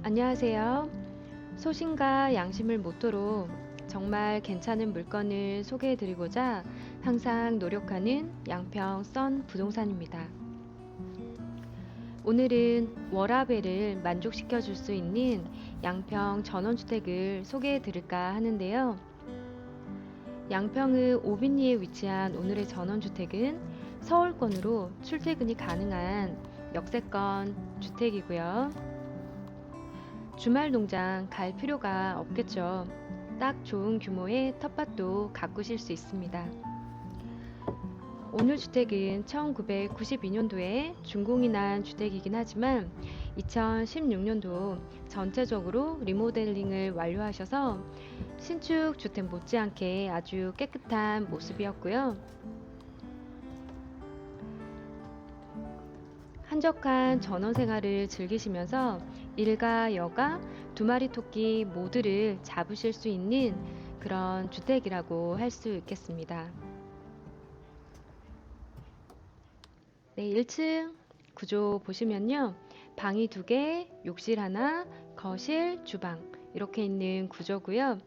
안녕하세요. 소신과 양심을 모토로 정말 괜찮은 물건을 소개해 드리고자 항상 노력하는 양평 썬 부동산입니다. 오늘은 워라밸을 만족시켜 줄 수 있는 양평 전원주택을 소개해 드릴까 하는데요. 양평의 오빈리에 위치한 오늘의 전원주택은 서울권으로 출퇴근이 가능한 역세권 주택이고요. 주말 농장 갈 필요가 없겠죠. 딱 좋은 규모의 텃밭도 가꾸실 수 있습니다. 오늘 주택은 1992년도에 준공이 난 주택이긴 하지만 2016년도 전체적으로 리모델링을 완료하셔서 신축 주택 못지않게 아주 깨끗한 모습이었고요. 한적한 전원 생활을 즐기시면서 일가 여가 두 마리 토끼 모두를 잡으실 수 있는 그런 주택이라고 할 수 있겠습니다. 네, 1층 구조 보시면요. 방이 두 개, 욕실 하나, 거실, 주방 이렇게 있는 구조고요.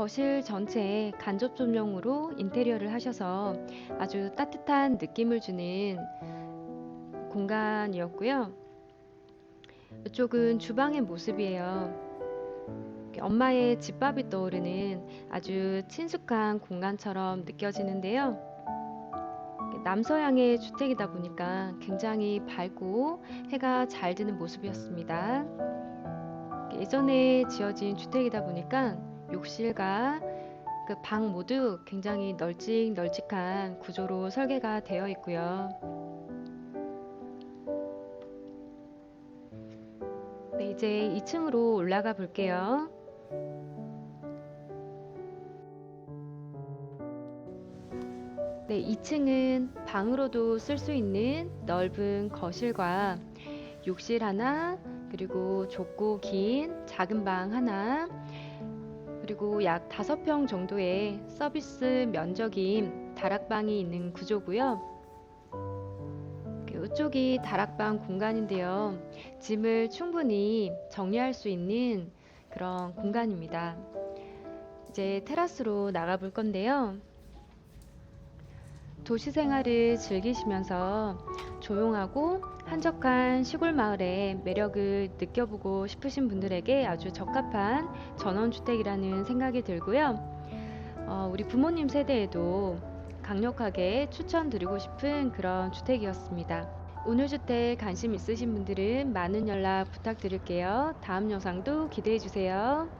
거실 전체에 간접 조명으로 인테리어를 하셔서 아주 따뜻한 느낌을 주는 공간이었고요. 이쪽은 주방의 모습이에요. 엄마의 집밥이 떠오르는 아주 친숙한 공간처럼 느껴지는데요. 남서향의 주택이다 보니까 굉장히 밝고 해가 잘 드는 모습이었습니다. 예전에 지어진 주택이다 보니까 욕실과 그 방 모두 굉장히 널찍널찍한 구조로 설계가 되어 있고요. 네, 이제 2층으로 올라가 볼게요. 네, 2층은 방으로도 쓸 수 있는 넓은 거실과 욕실 하나, 그리고 좁고 긴 작은 방 하나, 그리고 약 5평 정도의 서비스 면적인 다락방이 있는 구조고요. 이쪽이 다락방 공간인데요. 짐을 충분히 정리할 수 있는 그런 공간입니다. 이제 테라스로 나가 볼 건데요. 도시 생활을 즐기시면서 조용하고 한적한 시골 마을의 매력을 느껴보고 싶으신 분들에게 아주 적합한 전원주택이라는 생각이 들고요. 어, 우리 부모님 세대에도 강력하게 추천드리고 싶은 그런 주택이었습니다. 오늘 주택 관심 있으신 분들은 많은 연락 부탁드릴게요. 다음 영상도 기대해 주세요.